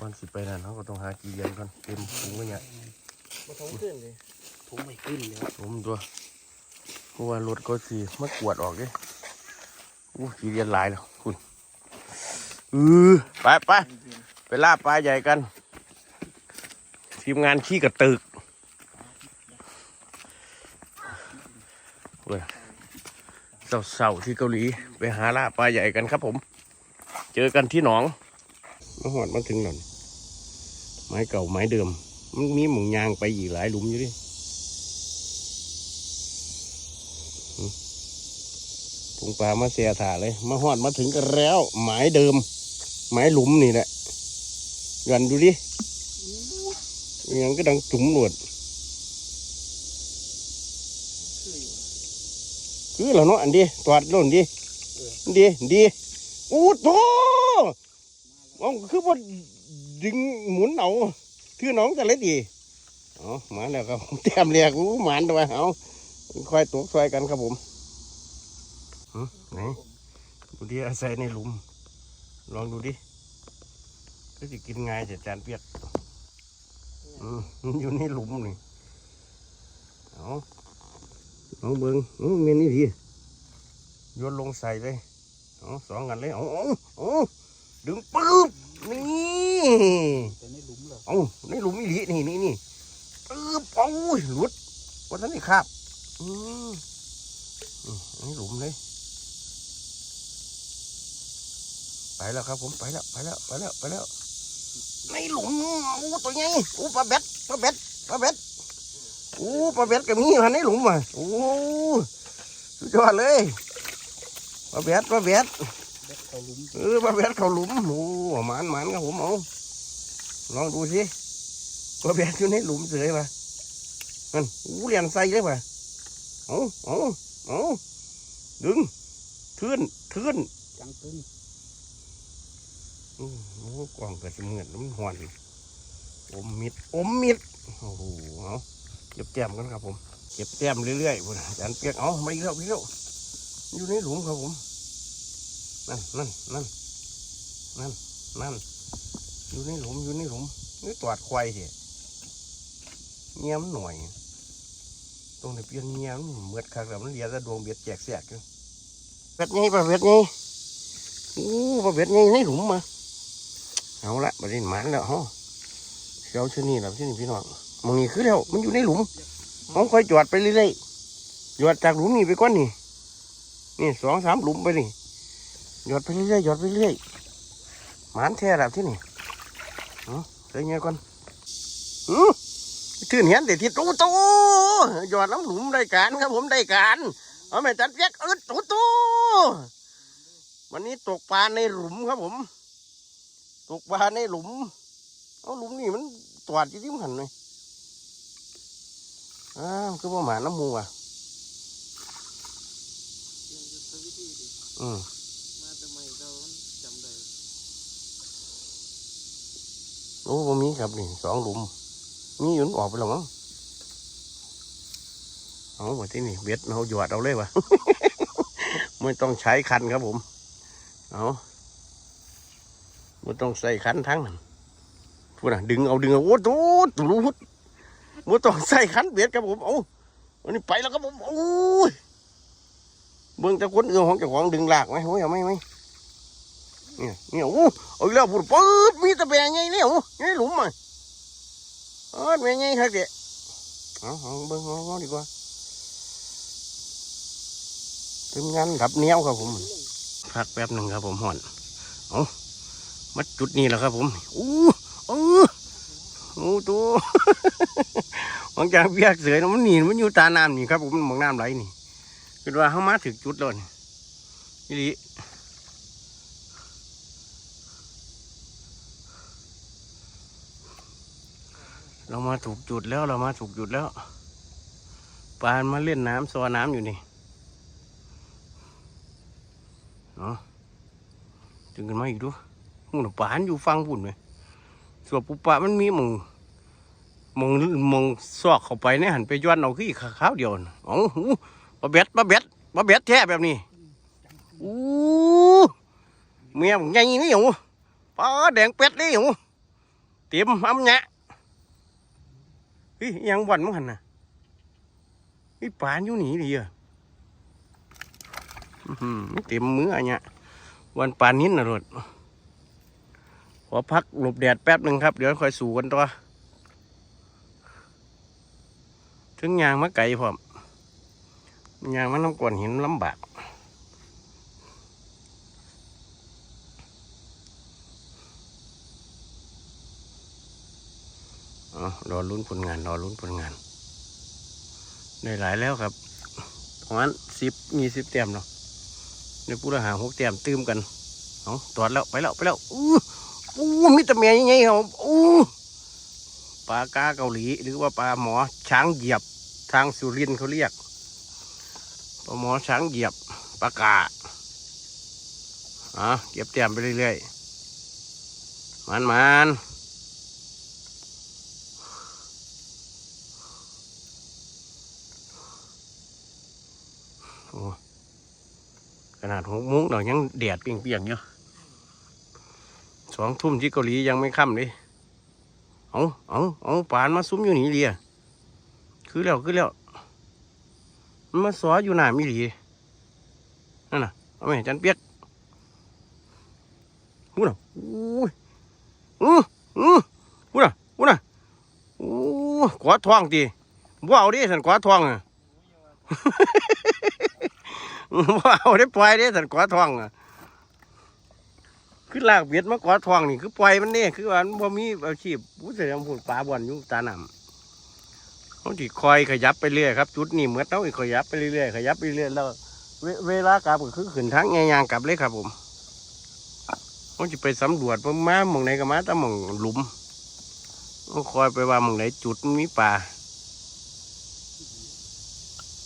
วันสิไปนั่นเขาก็ต้องหากี่เย็นก่อนเต็มถุงก็เนี่ยมาท้องขึ้นเลยผมไม่ขึ้นเลยผมตัวเพราะว่ารถก็สีมากวดออกเลยอู้กี่เย็นหลายแล้วคุณเออไปไปไปล่าปลาใหญ่กัน ทีมงานขี้กระตึกเว้ยเสาๆที่เกาหลีไปหาล่าปลาใหญ่กันครับผม เจอกันที่หนองมาหอดมาถึงหน่อย ไม้เก่าไม้เดิม มันมีหมุงยางไปอีกหลายหลุมอยู่ดิหึถุงปลามาเสียถาเลย มาหอดมาถึงกันแล้ว หมายเดิม หมายหลุมนี่แหละยันดูดิยังก็ดังจุ๋มหนวดคืออยู่คือเหราเนาะอันดีตอดโน่นดีอันดีอันดีอู้โตเอาคือว่า ดึงหมุนเอาคือน้องจะเล็ดดีอ๋อมาแล้วครับผมเตรียมเรียกอู้หมานตัวเอาค่อยตกซอยกันครับผมไหนดูดิอาศัยในหลุม ลองดูดิก็จะกินง่ายแต่จานเปียกอืมอยู่ในหลุมนี่เอาเอาเบิ้งเอาเมนนี่ดีโยนลงใส่เลยเอาสองกันเลยเอาเอาเอาดึงปึ๊บ นี่แต่ในหลุมเหรอเอาในหลุมอีหลีนี่นี่นี่ปึ๊บเอาหลุดว่าท่านนี่ครับอืมนี่ในหลุมเลยไปแล้วครับผมไปแล้วไปแล้วไปแล้วไปแล้วในหลุมโอ้ตัวใหญ่โอ้ปลาเบ็ดปลาเบ็ดปลาเบ็ดโอ้ปลาเบ็ดก็มีอยู่ในหลุมอะโอ้สุดยอดเลยปลาเบ็ดปลาเบ็ด เบ็ดเขาหลุม เออปลาเบ็ดเข้าหลุมโอ้หมานหมานครับผมเอาลองดูสิปลาเบ็ดอยู่ในหลุมเฉยป่ะนั่นโอ้เรียนใส่เลยป่ะเอาเอาเอาดึงทื่นทื่นจังตึงโอ้โหกล่องกระสมือนมันหอนอมมิดอมมิดโอ้โหเอาเก็บแต้มกันครับผม เก็บแต้มเรื่อยๆพุ่นอาจารย์เปียกเอามาอีกแล้วอีกแล้วอยู่ในหลุมครับผม นั่นนั่นนั่นนั่นนั่นอยู่ในหลุมอยู่ในหลุมนี่ตอดควายเถอะเงี้ยมหน่อย ตรงนี้เปลี่ยนเงี้ยมเหมือดคักแล้วมันเหลียแต่ดวงเบียดแจกแสกอยู่เบ็ดไงปลาเบ็ดไงโอ้ปลาเบ็ดไงในหลุมมาเอาละประเด็นหมันแล้วฮะเจ้าชื่อนี่แหละชื่อนี่พี่น้องมองนี่คือแล้วมันอยู่ในหลุมมองคอยจอดไปเรื่อยๆจอดจากหลุมนี่ไปก้อนนี่นี่สองสามหลุมไปนี่ จอดไปเรื่อยๆจอดไปเรื่อยหมันแท้แล้วที่นี่เอเดี๋ยวเงี้ยก่อนอือชื่อเห็นแต่ที่ตู้ตู้จอดน้ำหลุมได้การครับผมได้การเอาแม่จัดแยกเออตู้ตู้วันนี้ตกปลาในหลุมครับผม ตกปลาในหลุมเอาหลุมนี่มันตอดอยู่ที่มันหันเลยอ้าวคือว่าหมาน้ำมูอะเรียนยุทธวิธีดิอืม มาแต่ไม่เรามันจำได้ โอ้บ่มีครับนี่สองหลุมมีอยู่นออกไปแล้วมั้งเอาไปที่นี่เบ็ดเอาหยอดเอาเลยวะไม่ต้องใช้คันครับผม เอาไม่ต้องใส่คันทั้งนั้นพูดนะดึงเอาดึงเอาโอ้โหตุลุดไม่ต้องใส่คันเบ็ดครับผมเอาอันนี้ไปแล้วครับผมโอ้ยเบิ่งแตะคนเอือของเจ้าของดึงหลากไหมโอ้ยเอาไหมไหม เนี่ยเนี่ยโอ้เอาแล้วพูดปื๊ดมีตะแบงไงเนี่ยโอ้ยในหลุมอะเออแบงไงครับเด็กเอาเอาเบิ่งเอาเอาดีกว่าเป็นงานดับเนี้ยวครับผม พักแป๊บหนึ่งครับผมห่อนเอามาจุดนี้แหละครับผมอู้อู้อู้ตัวหลังจากเบียกเสือนะมันหนีมันอยู่ตาน้ำนี่ครับผมมันมองน้ำไหลนี่คือว่าเขามาถึงจุดแล้วนี่นี่ เรามาถูกจุดแล้วเรามาถูกจุดแล้วปลามาเล่นน้ำซอน้ำอยู่นี่เนาะถึงกันมาอีกดูหูหนูปานอยู่ฟังปุ่นไหมส่วนปุปปะมันมีมองมองมองซอกเข้าไปเนี่ยหันไปย้อนเอาขี้ข้าวเดียวอ๋อหูปลาเบ็ดปลาเบ็ดปลาเบ็ดแท้แบบนี้อู้เมียมึงใหญ่นี่หนูปลาแดงเป็ดนี่หนูเต็มอ้ำแหนะ ฮ้ยยังบ่อนมั้งหันน่ะเฮ้ยปลาอยู่หนีดิอะอื้อหือเต็มมืออันเนี้ยวันปลานิ้น่ะรถขอพักหลบแดดแป๊บหนึ่งครับ เดี๋ยวค่อยสู่กันต่อถึงยางมะไก่พร้อมยางมันน้ำก่อนหินลำบาก อ๋อรอลุ้นผลงาน รอลุ้นผลงาน ได้หลายแล้วครับประมาณสิบยี่สิบเต็มเนาะในผู้ละหาหกเต็มตื้มกันเอาตรวจแล้วไปแล้วไปแล้วอู้อู้มิตรเมียยังไงครับอู้ปลากาเกาหลี หรือว่าปลาหมอช้างเหยียบทางสุรินเขาเรียกปลาหมอช้างเหยียบปลากาอะเก็บเต็มไปเรื่อยๆมันมันๆ โอ้ ขนาดหกมุ้งเรายังแดดเปรียงๆอยู่สองทุ่มที่เกาหลียังไม่ค่ำเลยเอาเอาเอาปานมาซุ้มอยู่นี่เดียคือแล้วคือแล้วมันมาสออยู่หน้ามิหลีนั่นน่ะเอาไหมจันเปียกหูน่ะอู้อู้อู้หูน่ะหูน่ะอู้กวาดทองตีบ่เอาดิสันกวาดทองอะ ว่าเอาได้ปล่อยได้สันกวาทองอะคือลากเบียดมากวาทองนี่คือปล่อยมันเนี่ยคือว่ามันบ่มีอาชีพผู้เสียงพูดปลาบอนอยู่ตาหนำเขาที่คอยขยับไปเรื่อยครับจุดนี้เหมือนเขาอีกขยับไปเรื่อยขยับไปเรื่อยแล้วเวลากลับก็คือขึ้นทางยางกลับเลยครับผมเขาจะไปสำรวจว่ามาหมองไหนก็มาแต่หมองหลุมเขาคอยไปว่าหมองไหนจุดมีปลา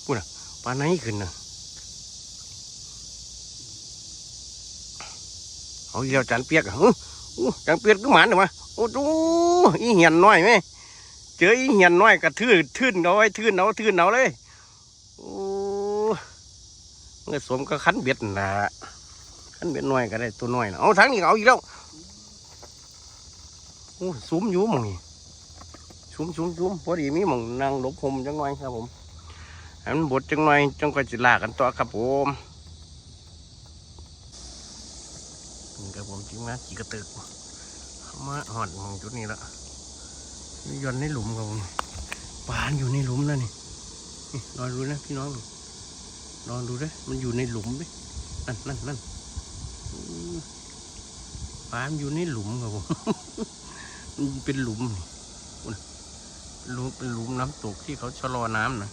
พูดนะปลาไหนขึ้นนะ เอาอีกแล้วจานเปียกอู้จานเปียกก็หมานเหรอวะโอ้โหอีเหียนน้อยไหมเจออีเหียนน้อยกระทื่นทืนเอาไว้ทื่นเอาทื่นเอาเลยโอ้เมื่อสมก็คันเบ็ดนะคันเบ็ดน้อยก็ได้ตัวน้อยนะเอาทั้งนี้เอาอีกแล้วโอ้ซุ้มอยู่มองนี่ซุ้มซุ้มซุ้มพอดีมีมองนางลบผมจังหน่อยครับผมให้มันบดจังหน่อยจังก็จิลากันต่อครับผม นี่ครับผมจิ้มนะจีกระตึกเข้ามาหอดมองจุดนี้ละนี่ย้อนในหลุมครับผมปลาอยู่ในหลุมแล้วนี่นี่รอดูนะพี่น้องรองดูด้วยมันอยู่ในหลุมดินั่นนั่นนั่นปลานอยู่ในหลุมครับผมมันเป็นหลุมนี่อุ่นหลุมเป็นหลุมน้ำตกที่เขาชะลอน้ำนะ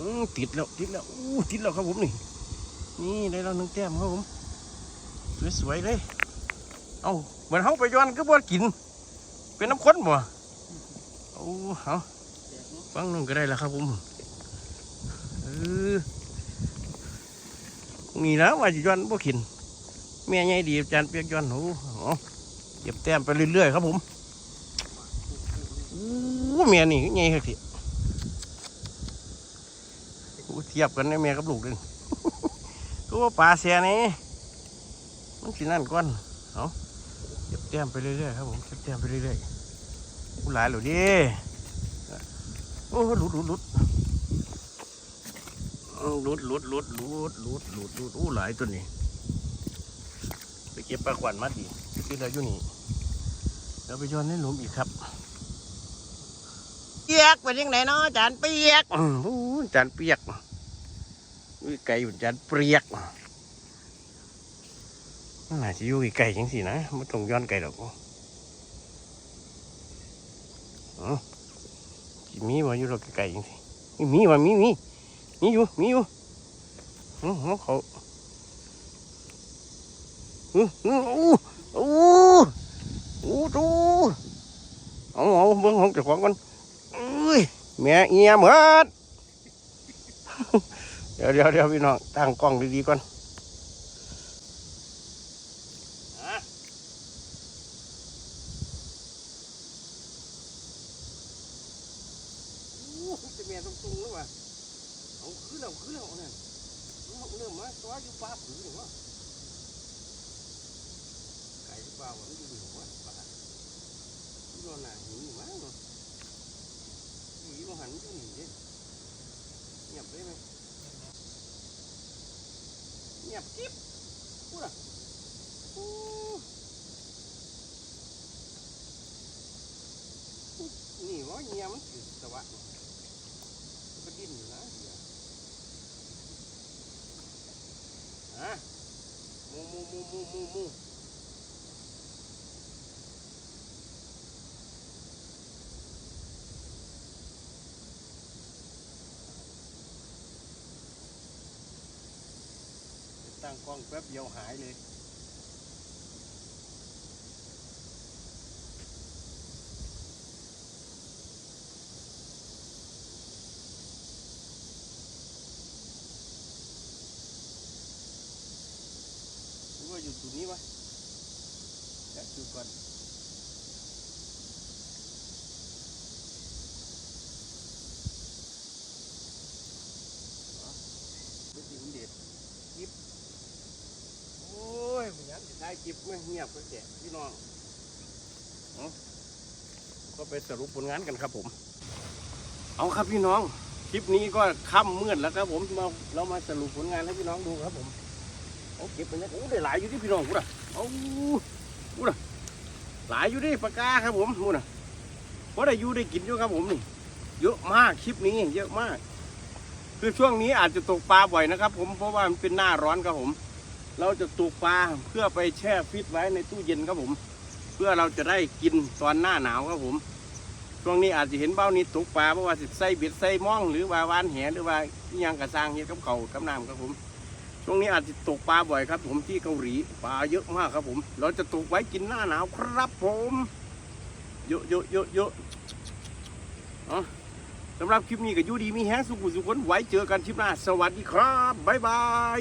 อื้อ ติดแล้วติดแล้วอู้ติดแล้วครับผมนี่นี่ได้แล้วหนึ่งแต้มครับผมสวยๆเลยเอาเหมือนเขาไปย้อนก็บ่กิน เป็นน้ำข้นบ่โอ้เอาฟังนึงก็ได้แล้วครับผมเออนี่นะว่าจะย้อนบ่กินแม่ใหญ่ดีอาจารย์เปียกย้อนโอ้เอาเก็บแต้มไปเรื่อยๆครับผมอู้แม่นี่ใหญ่ครับที กู เทียบกันในแม่กับลูกเลยก็ว่าปลาเสียนี่มันสินั่นก่อนเอาเก็บแต้มไปเรื่อยๆครับผมเก็บแต้มไปเรื่อยๆกูหลายหรือดิโอ้หลุดหลุดหลุดเอาหลุดหลุดหลุดหลุดหลุดหลุดหลุดอู้หลายตัวนี้ไปเก็บปลาขวัญมาดีที่เราอยู่นี่เราไปย้อนในหลุมอีกครับเปียกไปยังไหนเนาะจานเปียกอืมอู้จานเปียก อุ้ยไก่อยู่จานเปรียกมันน่าจะอยู่ไก่จังสินะไม่ต้องย้อนไก่หรอกอ๋อมีว่าอยู่หรอกไก่จังสิมีว่ามีมีมีอยู่มีอยู่อือเขาอืออืออู้อู้อู้ดูเอาเอาเบิ่งของเจ้าของกันเอ้ยแม่เอียหมือนเดี๋ยวเดี๋ยวเดี๋ยวพี่น้องตั้งกล้องดีๆก่อนจะเมียตรงๆแล้วว่ะเอาขึ้นแล้วขึ้นแล้วเนี่ยเริ่มมาตัวอยู่ป่าผือหรือวะไก่ปล่าวันอยู่หรือวะป่าที่นอนหนาหิวอยู่มั้งเนาะหีมันหันอยู่นี่เด้เงียบได้ไหม เงียบกิ๊บพูดอะอู้นี่วะเงียบมันคือสวะก็ดิ้นอยู่นะเดี๋ยวฮะมูมูมูมูมูมู ตั้งกล้องแป๊บเดียวหายเลยหรือว่าอยู่จุดนี้วะจัดจุดก่อนเป็นสิ่งเด็ดจิบโอ้ยมันยัง จะได้จิบไม่เงียบก็แกะพี่น้องเอาก็ไปสรุปผลงานกันครับผม เอาครับพี่น้อง คลิปนี้ก็ค่ำมืดแล้วครับผมมาเรามาสรุปผลงานให้พี่น้องดูครับผมเอาเก็บไปเนี่ยโอ้ได้หลายอยู่ที่พี่น้องกูน่ะเอากูน่ะหลายอยู่ที่ปากกาครับผมกูน่ะเพราะได้อยู่ได้กินอยู่ครับผมนี่เยอะมากคลิปนี้เยอะมาก คือช่วงนี้อาจจะตกปลาบ่อยนะครับ ผมเพราะว่ามันเป็นหน้าร้อนครับผม เราจะตกปลาเพื่อไปแช่ฟิตไว้ในตู้เย็นครับผม เพื่อเราจะได้กินตอนหน้าหนาวครับผมช่วงนี้อาจจะเห็นเบ้านี้ตกปลาเพราะว่าสิใส่เบ็ดใส่ม่องหรือว่าวานแหหรือว่ายังกระซางเฮ็ดกับเขากับน้ำครับผมช่วงนี้อาจจะตกปลาบ่อยครับ ผมที่เกาหลีปลาเยอะมากครับผม เราจะตกไว้กินหน้าหนาวครับผมเยอะเยอะเยอะเยอะอ๋อสำหรับคลิปนี้ก็ยูดีมีแฮงสุขุสุขนไว้เจอกันคลิปหน้า สวัสดีครับ บ๊ายบาย